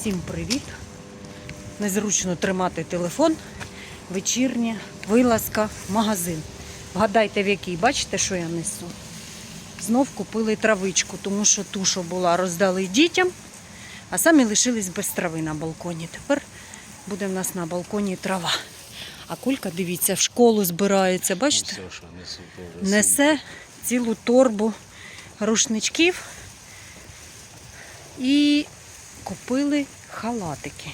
Всім привіт! Незручно тримати телефон. Вечірня вилазка в магазин. Вгадайте, в який, бачите, що я несу? Знов купили травичку, тому що ту, що була, роздали дітям, а самі лишились без трави на балконі. Тепер буде в нас на балконі трава. А кулька, дивіться, в школу збирається, бачите? Несе цілу торбу рушничків і купили халатики.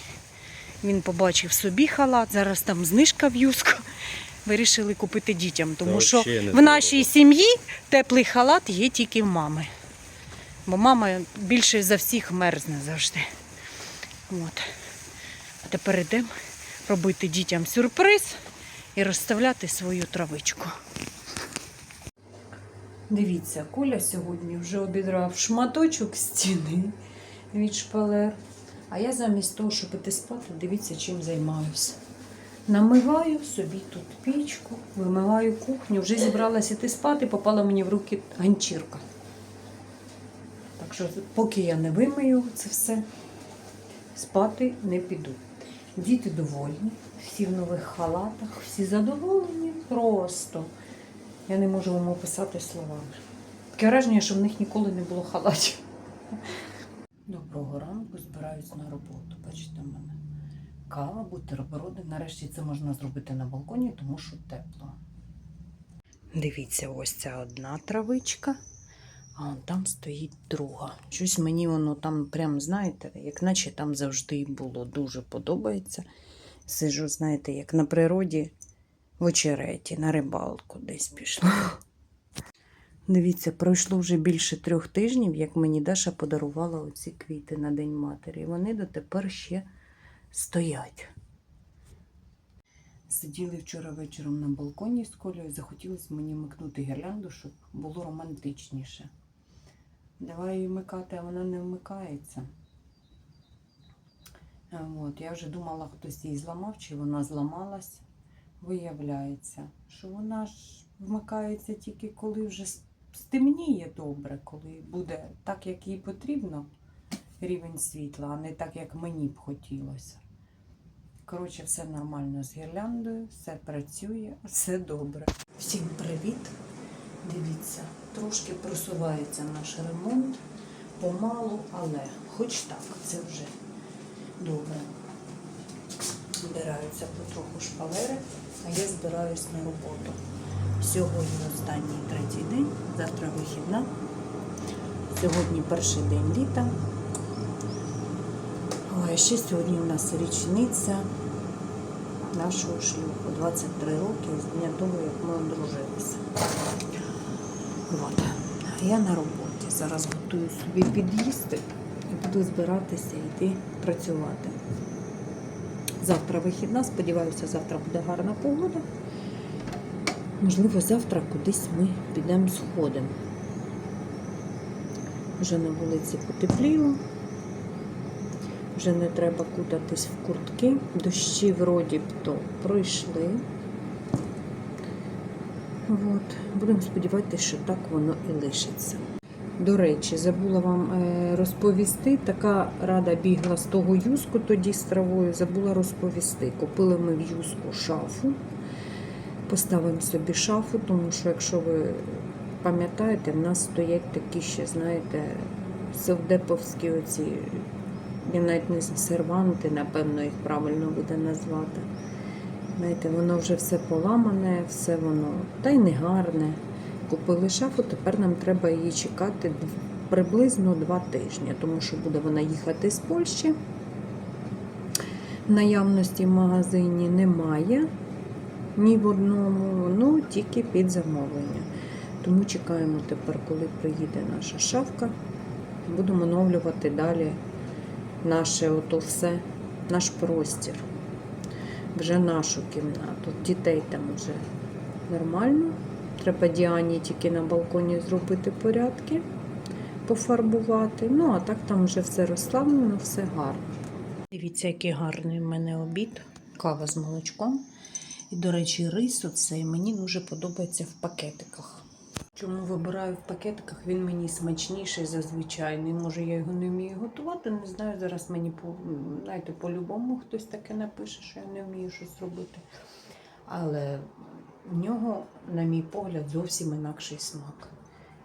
Він побачив собі халат, зараз там знижка в юску. Вирішили купити дітям, тому що в нашій сім'ї теплий халат є тільки в мами. Бо мама більше за всіх мерзне завжди. От. А тепер йдемо робити дітям сюрприз і розставляти свою травичку. Дивіться, Коля сьогодні вже обідрав шматочок стіни від шпалер. А я замість того, щоб іти спати, дивіться, чим займаюся. Намиваю собі тут пічку, вимиваю кухню. Вже зібралася іти спати, попала мені в руки ганчірка. Так що, поки я не вимию це все, спати не піду. Діти довольні, всі в нових халатах, всі задоволені просто. Я не можу вам описати словами. Таке враження, що в них ніколи не було халатів. Доброго ранку, збираюсь на роботу. Бачите, мене кава, бутерброди. Нарешті це можна зробити на балконі, тому що тепло. Дивіться, ось ця одна травичка, а он там стоїть друга. Щось мені воно там, прям, знаєте, як наче там завжди було. Дуже подобається. Сижу, знаєте, як на природі в очереті, на рибалку десь пішла. Дивіться, пройшло вже більше трьох тижнів, як мені Даша подарувала оці квіти на День матері. І вони дотепер ще стоять. Сиділи вчора вечором на балконі з Колею, захотілося мені микнути гірлянду, щоб було романтичніше. Давай її вмикати, а вона не вмикається. От, я вже думала, хтось її зламав, чи вона зламалась. Виявляється, що вона ж вмикається тільки коли вже стемніє добре, коли буде так, як їй потрібно, рівень світла, а не так, як мені б хотілося. Коротше, все нормально з гірляндою, все працює, все добре. Всім привіт! Дивіться, трошки просувається наш ремонт, помалу, але хоч так, це вже добре. Збираються потроху шпалери, а я збираюсь на роботу. Сьогодні останній третій день, завтра вихідна. Сьогодні перший день літа. Ой, ще сьогодні у нас річниця нашого шлюбу. 23 роки з дня того, як ми одружилися. От. Я на роботі. Зараз готую собі під'їсти і буду збиратися йти працювати. Завтра вихідна, сподіваюся, завтра буде гарна погода. Можливо, завтра кудись ми підемо сходимо. Вже на вулиці потепліло, вже не треба кутатись в куртки. Дощі вроді б то пройшли. От. Будемо сподіватися, що так воно і лишиться. До речі, забула вам е, розповісти. Така рада бігла з того юску тоді з травою. Забула розповісти. Купили ми в юску шафу. Поставимо собі шафу, тому що, якщо ви пам'ятаєте, в нас стоять такі ще, знаєте, совдеповські оці, я навіть не серванти, напевно, їх правильно буде назвати. Знаєте, воно вже все поламане, все воно, та й не гарне. Купили шафу, тепер нам треба її чекати приблизно два тижні, тому що буде вона їхати з Польщі. Наявності в магазині немає ні в одному, ну тільки під замовлення. Тому чекаємо тепер, коли приїде наша шафка. Будемо оновлювати далі наше ото все, наш простір, вже нашу кімнату. Дітей там вже нормально. Треба Діані тільки на балконі зробити порядки, пофарбувати. Ну, а так там вже все розслаблено, все гарно. Дивіться, який гарний в мене обід. Кава з молочком. І, до речі, рис оцей мені дуже подобається в пакетиках. Чому вибираю в пакетиках? Він мені смачніший за звичайний. Може, я його не вмію готувати. Не знаю. Зараз мені по знаєте, по-любому хтось таке напише, що я не вмію щось робити. Але в нього, на мій погляд, зовсім інакший смак.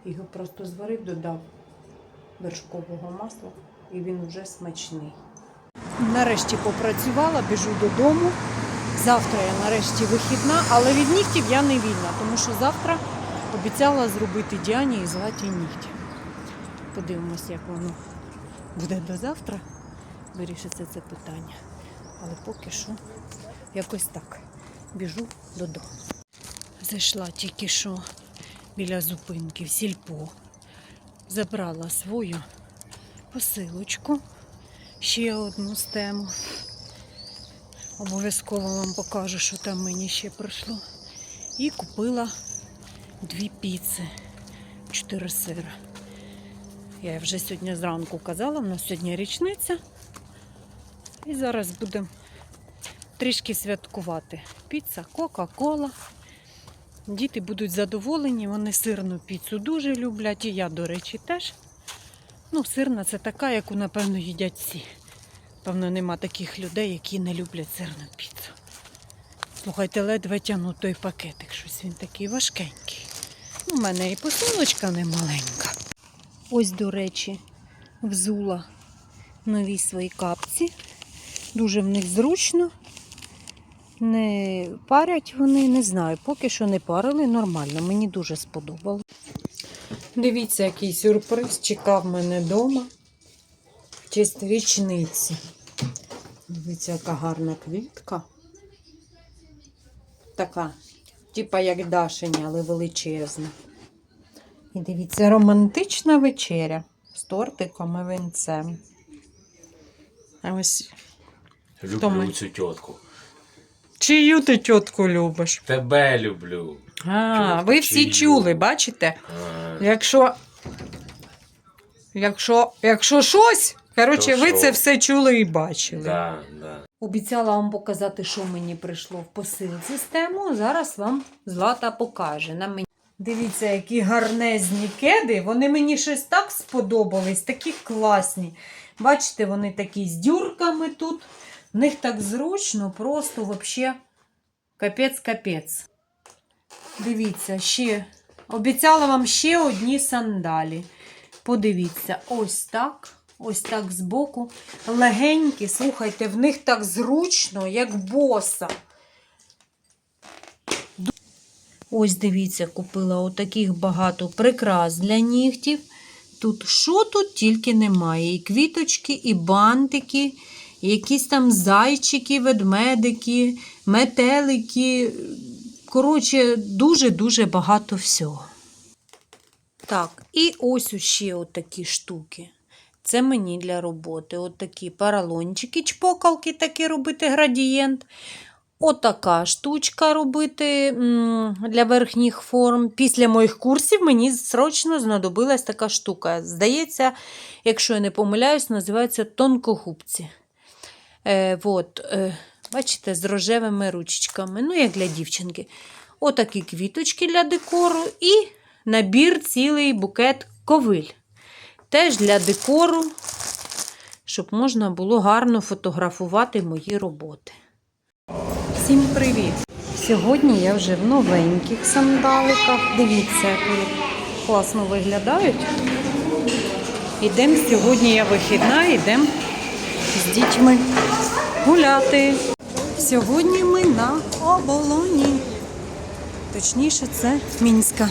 Його просто зварив, додав вершкового масла, і він вже смачний. Нарешті попрацювала, біжу додому. Завтра я нарешті вихідна, але від нігтів я не вільна, тому що завтра обіцяла зробити Діані і златі нігті. Подивимось, як воно буде до завтра. Вирішиться це питання. Але поки що якось так. Біжу додому. Зайшла тільки що біля зупинки в сільпо. Забрала свою посилочку. Ще одну з тему. Обов'язково вам покажу, що там мені ще прийшло. І купила дві піци, чотири сира. Я вже сьогодні зранку казала, в нас сьогодні річниця. І зараз будемо трішки святкувати. Піца, Кока-Кола. Діти будуть задоволені, вони сирну піцу дуже люблять. І я, до речі, теж. Ну, сирна це така, яку, напевно, їдять всі. Певно, нема таких людей, які не люблять сирну піцу. Слухайте, ледве тягну той пакетик, щось він такий важкенький. У мене і посилочка не маленька. Ось, до речі, взула нові свої капці. Дуже в них зручно. Не парять вони, не знаю. Поки що не парили нормально. Мені дуже сподобалось. Дивіться, який сюрприз чекав мене вдома в честь річниці. Дивіться, яка гарна квітка. Така, типа як Дашиня, але величезна. І дивіться, романтична вечеря з тортиком і винцем. А ось Люблю ми? цю тітку. чию ти тітку любиш? Тебе люблю. А, Тьотку ви всі чию. чули, бачите? А, Якщо. Якщо, якщо щось, коротше, ви це все чули і бачили. да, да. Обіцяла вам показати, що мені прийшло в посилці з тему. Зараз вам Злата покаже. На мені. Дивіться, які гарнезні кеди. Вони мені щось так сподобались, такі класні. Бачите, вони такі з дюрками тут. В них так зручно, просто взагалі капець-капець. Дивіться, ще. Обіцяла вам ще одні сандалі. Подивіться, ось так. Ось так збоку. Легенькі, слухайте, в них так зручно, як боса. Ось дивіться, купила отаких багато прикрас для нігтів. Тут що тут тільки немає. І квіточки, і бантики, і якісь там зайчики, ведмедики, метелики. Коротше, дуже-дуже багато всього. Так, і ось ще отакі штуки. Це мені для роботи. От такі паралончики, чпокалки такі робити градієнт. Отака штучка робити для верхніх форм. Після моїх курсів мені срочно знадобилась така штука. Здається, якщо я не помиляюсь, називається тонкогубці. Е, от, е, бачите, з рожевими ручечками, ну, як для дівчинки. Отакі квіточки для декору і набір цілий букет ковиль. Теж для декору, щоб можна було гарно фотографувати мої роботи. Всім привіт! Сьогодні я вже в новеньких сандаликах. Дивіться, як класно виглядають. Ідемо сьогодні я вихідна, йдемо з дітьми гуляти. Сьогодні ми на оболоні. Точніше, це мінська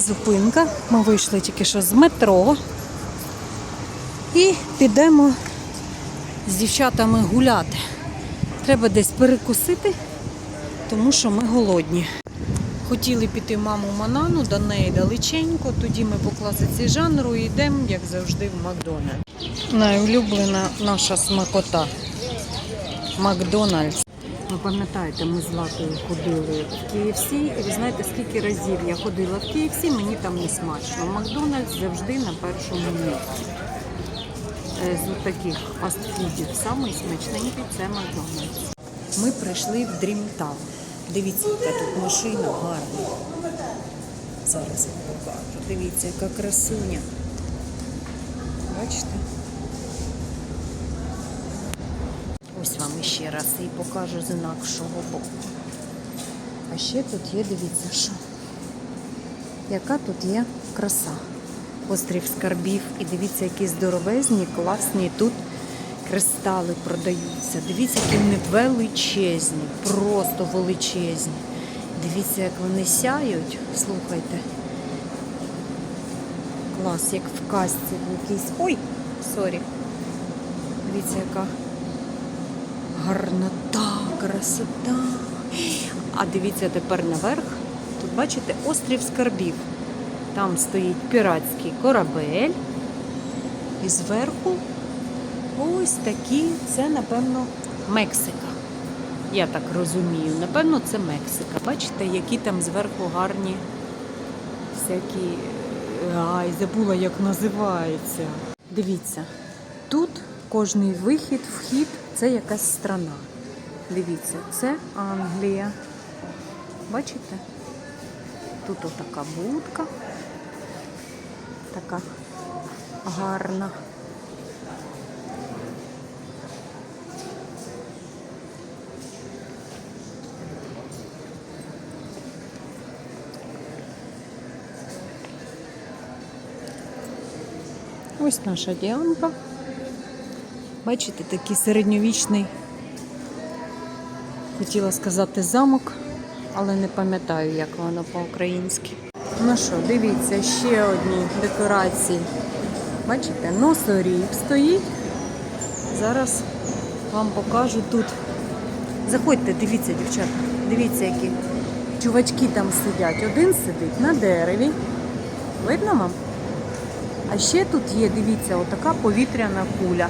зупинка. Ми вийшли тільки що з метро. І підемо з дівчатами гуляти. Треба десь перекусити, тому що ми голодні. Хотіли піти маму Манану, до неї далеченько, тоді ми по класиці жанру йдемо, як завжди, в Макдональдс. Найулюблена наша смакота. Макдональдс. Ви пам'ятаєте, ми з Латою ходили в KFC, і ви знаєте, скільки разів я ходила в KFC, мені там не смачно. Макдональдс завжди на першому місці. Е, З таких фастфудів самий смачненький це Макдональдс. Ми прийшли в Дрімтаун. Дивіться, яка тут машина гарна. Зараз покажу. Дивіться, яка красуня. Бачите? Ось вам ще раз і покажу з інакшого боку. А ще тут є, дивіться, що. Яка тут є краса. Острів скарбів. І дивіться, які здоровезні, класні тут кристали продаються. Дивіться, які вони величезні, просто величезні. Дивіться, як вони сяють. Слухайте. Клас, як в казці в якійсь. Ой, сорі. Дивіться, яка гарнота, красота. А дивіться тепер наверх. Тут бачите острів скарбів. Там стоїть піратський корабель. І зверху ось такі, це, напевно, Мексика. Я так розумію. Напевно, це Мексика. Бачите, які там зверху гарні всякі. Ай, забула, як називається. Дивіться, тут кожний вихід, вхід це якась страна. Дивіться, це Англія. Бачите? Тут отака будка. Така гарна. Ось наша діанка. Бачите, такий середньовічний, хотіла сказати замок, але не пам'ятаю, як воно по-українськи. Ну що, дивіться, ще одні декорації. Бачите, носоріг стоїть. Зараз вам покажу тут. Заходьте, дивіться, дівчата, дивіться, які чувачки там сидять. Один сидить на дереві. Видно вам? А ще тут є, дивіться, отака повітряна куля.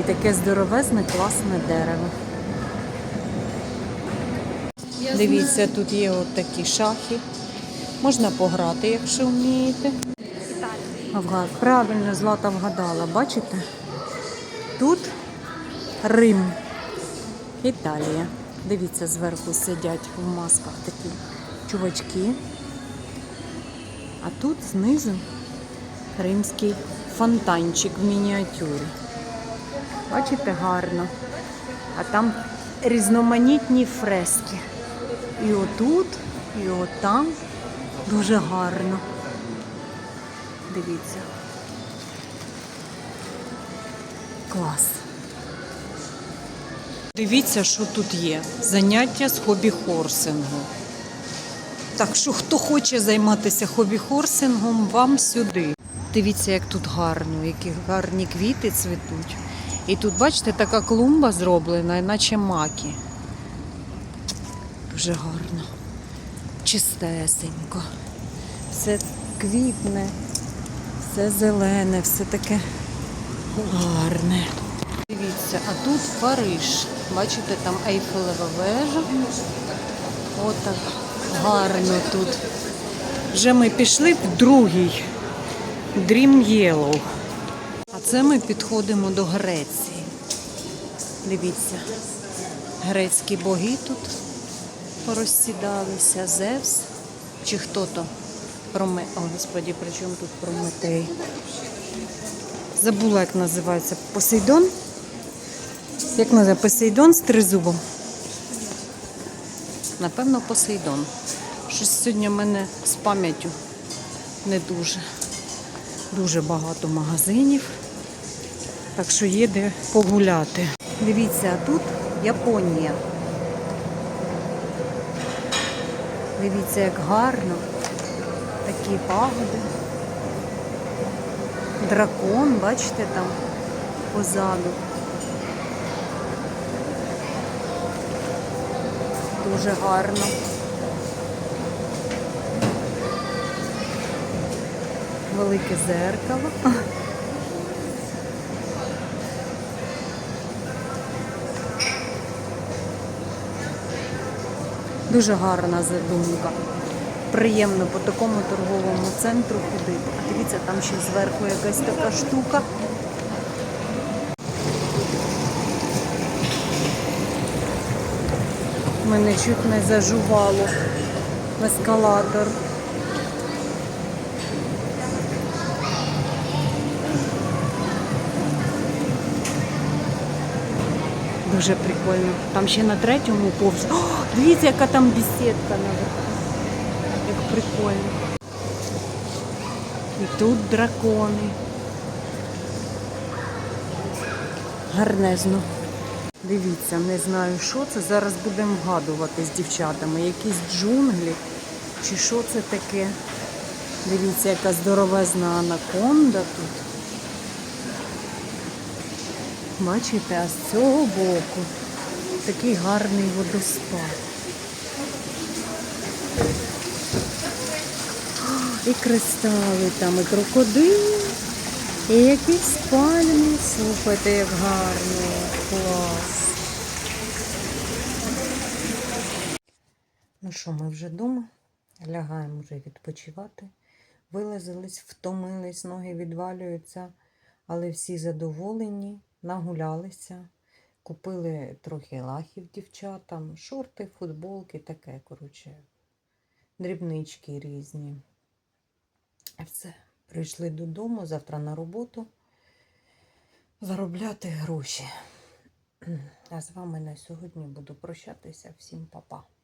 І таке здоровезне, класне дерево. Дивіться, тут є от такі шахи. Можна пограти, якщо вмієте. Вгад. Правильно, Злата вгадала, бачите? Тут Рим, Італія. Дивіться, зверху сидять в масках такі чувачки. А тут знизу римський фонтанчик в мініатюрі. Бачите, гарно. А там різноманітні фрески. І отут, і отам дуже гарно. Дивіться. Клас. Дивіться, що тут є. Заняття з хобі-хорсингу. Так що, хто хоче займатися хобі-хорсингом, вам сюди. Дивіться, як тут гарно, які гарні квіти цвітуть. І тут, бачите, така клумба зроблена, наче маки. Дуже гарно. Чистесенько. Все квітне, все зелене, все таке гарне. Дивіться, а тут Париж. Бачите, там Ейфелева вежа. Отак гарно тут. Вже ми пішли в другий Dream Yellow. А це ми підходимо до Греції. Дивіться, грецькі боги тут порозсідалися, Зевс чи хто то Проме... О, господі, при чому тут Прометей? Забула, як називається Посейдон. Як називається? Посейдон з тризубом. Напевно, Посейдон. Щось сьогодні в мене з пам'яттю не дуже. Дуже багато магазинів. Так що є де погуляти. Дивіться, а тут Японія. Дивіться, як гарно. Такі пагоди. Дракон, бачите там позаду. Дуже гарно. Велике зеркало. Дуже гарна задумка. Приємно по такому торговому центру ходити. А дивіться, там ще зверху якась така штука. Мене чуть не зажувало. в Ескалатор. Дуже прикольно. Там ще на третьому поверсі. О, дивіться, яка там бесідка наверху. Як прикольно. І тут дракони. Гарнезно. Дивіться, не знаю, що це. Зараз будемо вгадувати з дівчатами. Якісь джунглі. Чи що це таке? Дивіться, яка здоровезна анаконда тут. Бачите, а з цього боку такий гарний водоспад. І кристали там, і крокодили, і якісь пальми. Слухайте, як гарно, клас. Ну що, ми вже вдома, лягаємо вже відпочивати. Вилазились, втомились, ноги відвалюються, але всі задоволені, нагулялися. Купили трохи лахів дівчатам, шорти, футболки, таке, коротше, дрібнички різні. Все, прийшли додому, завтра на роботу заробляти гроші. А з вами на сьогодні буду прощатися. Всім па-па.